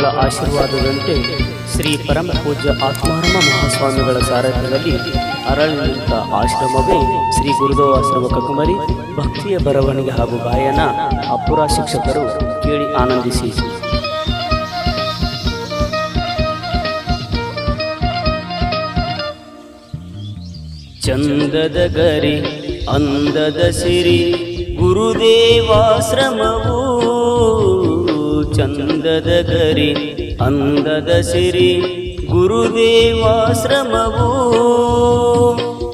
ಗುರುಗಳ ಆಶೀರ್ವಾದದಂತೆ ಶ್ರೀ ಪರಮ ಪೂಜ್ಯ ಆತ್ಮಾರಾಮ ಮಹಾಸ್ವಾಮಿಗಳ ಸಾರಥ್ಯದಲ್ಲಿ ಅರಳಿ ಆಶ್ರಮವೇ ಶ್ರೀ ಗುರುದೇವ ಆಶ್ರಮ ಕಕುಮರಿ ಭಕ್ತಿಯ ಬರವಣಿಗೆ ಹಾಗೂ ಗಾಯನ ಅಪುರ ಶಿಕ್ಷಕರು ಕೇಳಿ ಆನಂದಿಸಿ. ಚಂದದ ಗರಿ, ಅಂದದ ಸಿರಿ, ಗುರುದೇವಾಶ್ರಮವು ಚಂದದ ಗರಿ ಅಂದದ ಸಿರಿ ಗುರುದೇವಾಶ್ರಮವು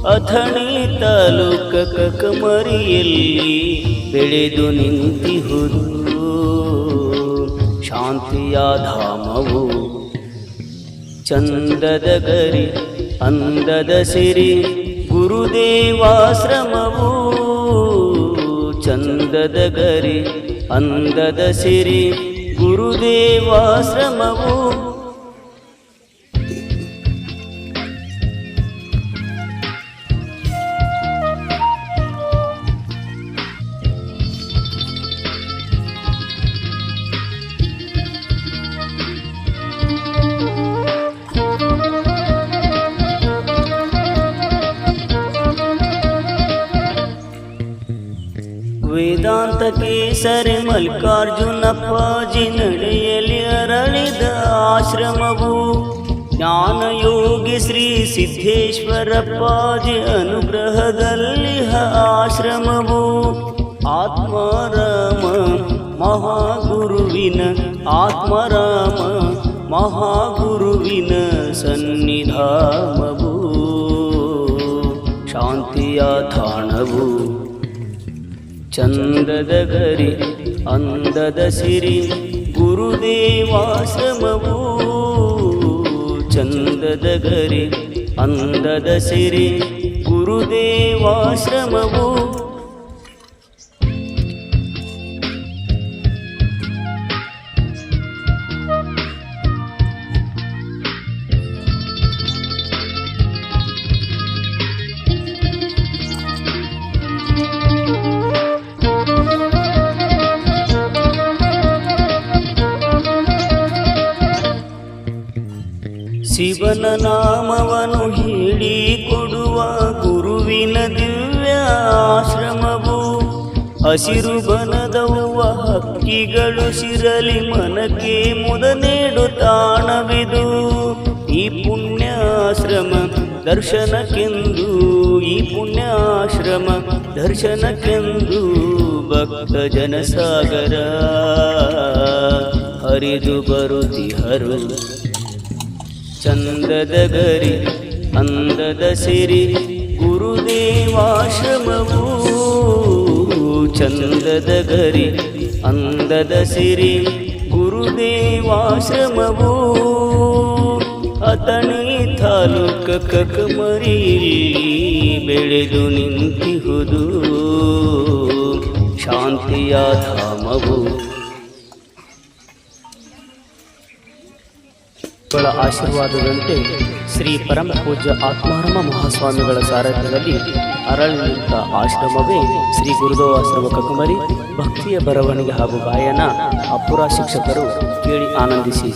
ಅಥಣಿ ತಾಲೂಕ ಕಕಮರಿಯಲ್ಲಿ ಬೆಳೆದು ನಿಂತಿಹುದು. ಶಾಂತಿಯ ಧಾಮವು ಚಂದದ ಗರಿ ಅಂದದ ಸಿರಿ ಗುರುದೇವಾಶ್ರಮವು ಚಂದದ ಗರಿ ಅಂದದ ಸಿರಿ ಗುರುದೇವಾಶ್ರಮವು ಕೇಸರಿ ಮಲ್ಲಿಕಾರ್ಜುನಪ್ಪಾಜಿ ನಡೆಯಲಿ ಅರಳಿದ ಆಶ್ರಮವು ಜ್ಞಾನಯೋಗಿ ಶ್ರೀ ಸಿದ್ದೇಶ್ವರಪ್ಪಾಜಿ ಅನುಗ್ರಹದಲ್ಲಿ ಆಶ್ರಮವು ಆತ್ಮಾರಾಮ ಮಹಾಗುರುವಿನ ಆತ್ಮರಾಮ ಮಹಾಗುರುವಿನ ಸನ್ನಿಧಾನವು ಶಾಂತಿಯ ತಾಣವು ಚಂದದ ಗರಿ ಅಂದದ ಸಿರಿ ಗುರುದೇವಾಶ್ರಮವು ಚಂದದ ಗರಿ ಅಂದದ ಸಿರಿ ಗುರುದೇವಾಶ್ರಮವು ಶಿವನ ನಾಮವನು ಹೇಳಿ ಕೊಡುವ ಗುರುವಿನ ದಿವ್ಯ ಆಶ್ರಮವು. ಹಸಿರು ಬನದವ್ವ ಹಕ್ಕಿಗಳು ಸಿರಲಿ ಮನಕ್ಕೆ ಮುದ ನೀಡು ತಾಣವಿದು. ಈ ಪುಣ್ಯಾಶ್ರಮ ದರ್ಶನಕ್ಕೆಂದು, ಈ ಪುಣ್ಯಾಶ್ರಮ ದರ್ಶನಕ್ಕೆಂದು ಭಕ್ತ ಜನಸಾಗರ. ಹರಿದು ಬರುತ್ತಿಹರು ಚಂದದ ಗರಿ, ಅಂದದ ಸಿರಿ ಗುರುದೇವಾಶ್ರಮವು ಚಂದದ ಗರಿ, ಅಂದದ ಸಿರಿ ಗುರುದೇವಾಶ್ರಮವು ಅತಣಿ ತಾಲೂಕ ಮರಿ ಬೆಳೆದು ನಿಂತಿಹುದು. ಶಾಂತಿಯ ಧಾಮವು ಗಳ ಆಶೀರ್ವಾದದಂತೆ ಶ್ರೀ ಪರಮ ಪೂಜ್ಯ ಆತ್ಮಾರಾಮ ಮಹಾಸ್ವಾಮಿಗಳ ಸಾರಥ್ಯದಲ್ಲಿ ಅರಳಿದ ಆಶ್ರಮವೇ ಶ್ರೀ ಗುರುದೇವ ಆಶ್ರಮ ಕಕುಮರಿ ಭಕ್ತಿಯ ಬರವಣಿಗೆ ಹಾಗೂ ಗಾಯನ ಅಪುರ ಶಿಕ್ಷಕರು ಕೇಳಿ ಆನಂದಿಸಿ.